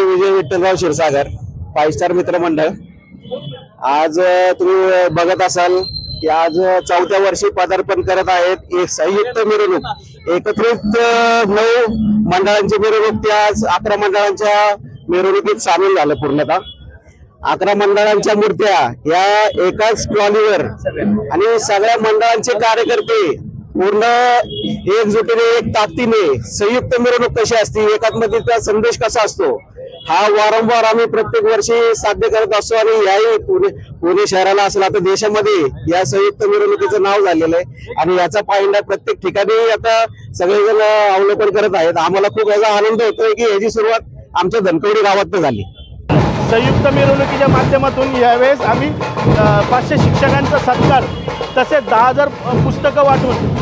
Vijay Vitthalrao Kshirsagar five star Mitra Mandal. आज तुम्ही बघत असाल की आज चौथ्या वर्षी पदार्पण करत आहेत एक संयुक्त मिरवणूक. एकत्रित नऊ मंडळांची मिरवणूक ती आज अकरा मंडळांच्या मिरवणुकीत सामील झालं पूर्णतः. अकरा मंडळांच्या मूर्त्या या एकाच ट्रॉलीवर आणि सगळ्या मंडळांचे कार्यकर्ते पूर्ण एकजुटीने एक ताकदीने संयुक्त मिरवणूक कशी असते एकात्मतेचा संदेश कसा असतो हा वारंवार आम्ही प्रत्येक वर्षी साध्य करत असतो आणि याही पुणे पुणे शहराला असेल आता देशामध्ये या संयुक्त मिरवणुकीचं नाव झालेलं आहे. आणि याचा पायंडा प्रत्येक ठिकाणी आता सगळेजण अवलोकन करत आहेत. आम्हाला खूप याचा आनंद होतोय की याची सुरुवात आमच्या धनकवडी गावात झाली. संयुक्त मिरवणुकीच्या माध्यमातून यावेळेस आम्ही पाचशे शिक्षकांचा सत्कार तसेच दहा हजार पुस्तकं वाटून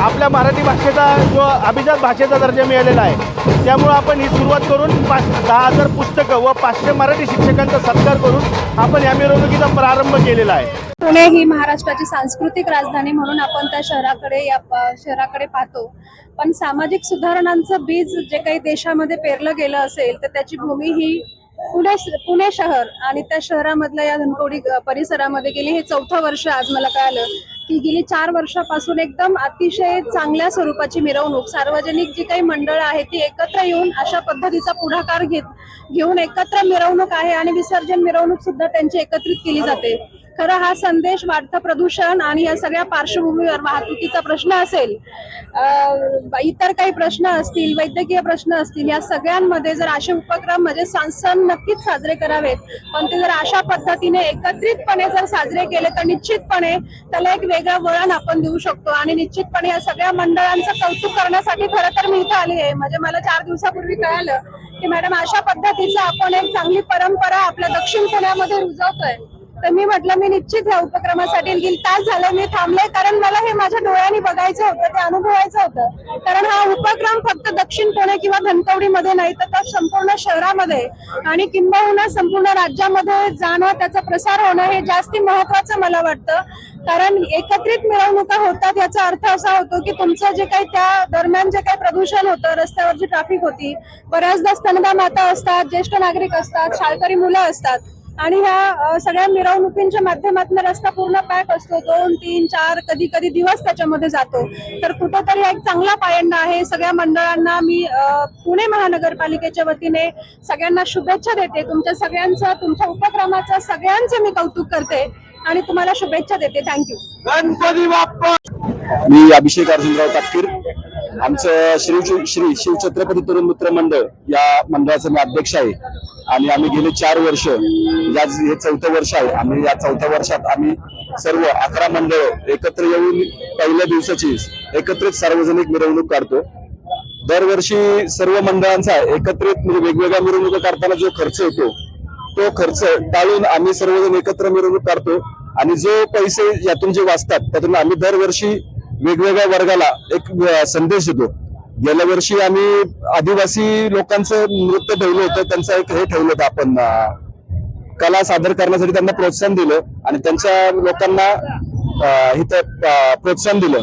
आपल्या मराठी भाषेचा जो अभिजात भाषेचा दर्जा मिळालेला आहे त्यामुळं आपण ही सुरुवात करून पाच दहा हजार पुस्तकं व पाचशे मराठी शिक्षकांचा सत्कार करून आपण या मिरवणुकीचा प्रारंभ केलेला आहे. पुणे ही महाराष्ट्राची सांस्कृतिक राजधानी म्हणून आपण त्या शहराकडे या शहराकडे पाहतो. पण सामाजिक सुधारणांचं बीज जे काही देशामध्ये पेरलं गेलं असेल तर त्याची भूमी ही पुणे पुणे शहर आणि त्या शहरामधल्या या धनकवडी परिसरामध्ये गेली. हे चौथं वर्ष आज मला कळालं की गेली चार वर्षापासून एकदम अतिशय चांगल्या स्वरूपाची मिरवणूक सार्वजनिक जी काही मंडळ आहेत ती एकत्र येऊन अशा पद्धतीचा पुढाकार घेत घेऊन एकत्र मिरवणूक आहे आणि विसर्जन मिरवणूक सुद्धा त्यांची एकत्रित केली जाते. खरं हा संदेश वाढतं प्रदूषण आणि या सगळ्या पार्श्वभूमीवर वाहतुकीचा प्रश्न असेल इतर काही प्रश्न असतील वैद्यकीय प्रश्न असतील या सगळ्यांमध्ये जर असे उपक्रम म्हणजे सण सण नक्कीच साजरे करावेत. पण ते जर अशा पद्धतीने एकत्रितपणे जर साजरे केले तर निश्चितपणे त्याला एक वेगळं वळण आपण देऊ शकतो आणि निश्चितपणे या सगळ्या मंडळांचं कौतुक करण्यासाठी खरं तर मी इथं आली आहे. म्हणजे मला चार दिवसापूर्वी कळालं की मॅडम अशा पद्धतीचं आपण एक चांगली परंपरा आपल्या दक्षिण पुण्यामध्ये रुजवतोय. तर मी म्हटलं मी निश्चित ह्या उपक्रमासाठी गेली तास झालं मी थांबले कारण मला हे माझ्या डोळ्यांनी बघायचं होतं ते अनुभवायचं होतं. कारण हा उपक्रम फक्त दक्षिण पुणे किंवा धनकवडीमध्ये नाही तर त्या संपूर्ण शहरामध्ये आणि किंबहुना संपूर्ण राज्यामध्ये जाणं त्याचा प्रसार होणं हे जास्ती महत्वाचं मला वाटतं. कारण एकत्रित मिरवणुका होतात याचा अर्थ असा होतो की तुमचं जे काही त्या दरम्यान जे काही प्रदूषण होतं रस्त्यावर जी ट्रॅफिक होती बऱ्याचदा स्तनदा माता असतात ज्येष्ठ नागरिक असतात शाळकरी मुलं असतात आणि ह्या सगळ्या मिरवणुकींच्या माध्यमातून रस्ता पूर्ण पॅक असतो. दोन तीन चार कधी कधी दिवस त्याच्यामध्ये जातो. तर कुठेतरी एक चांगला पायंडा आहे. सगळ्या मंडळांना मी पुणे महानगरपालिकेच्या वतीने सगळ्यांना शुभेच्छा देते. तुमच्या सगळ्यांचं तुमच्या उपक्रमाचं सगळ्यांचं मी कौतुक करते आणि तुम्हाला शुभेच्छा देते. Thank you Ganpati Bappa! मी अभिषेक अर्जुनराव तापकीर आमचं श्री श्री शिवछत्रपती तरुण मित्र मंडळ या मंडळाचं मी अध्यक्ष आहे. आणि आम्ही गेले चार वर्ष. या हे चौथं वर्ष आहे. आम्ही या चौथ्या वर्षात आम्ही सर्व अकरा मंडळ एकत्र येऊन पहिल्या दिवसाची एकत्रित सार्वजनिक मिरवणूक काढतो. दरवर्षी सर्व मंडळांचा एकत्रित म्हणजे वेगवेगळ्या मिरवणुका काढताना जो खर्च येतो तो खर्च टाळून आम्ही सर्वजण एकत्र मिरवणूक काढतो. आणि जो पैसे यातून जे वाचतात त्यातून आम्ही दरवर्षी वेगवेगळ्या वर्गाला एक संदेश देतो. गेल्या वर्षी आम्ही आदिवासी लोकांचं नृत्य ठेवलं होतं. त्यांचं एक हे ठेवलं होतं आपण कला सादर करण्यासाठी त्यांना प्रोत्साहन दिलं आणि त्यांच्या लोकांना अं, इथं प्रोत्साहन दिलं.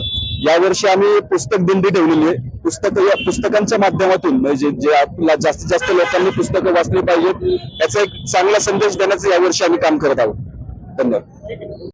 यावर्षी आम्ही पुस्तक दिंडी ठेवलेली आहे. पुस्तक या पुस्तकांच्या माध्यमातून म्हणजे जे आपला जास्तीत जास्त लोकांनी पुस्तकं वाचली पाहिजेत याचा एक चांगला संदेश देण्याचं यावर्षी आम्ही काम करत आहोत. धन्यवाद.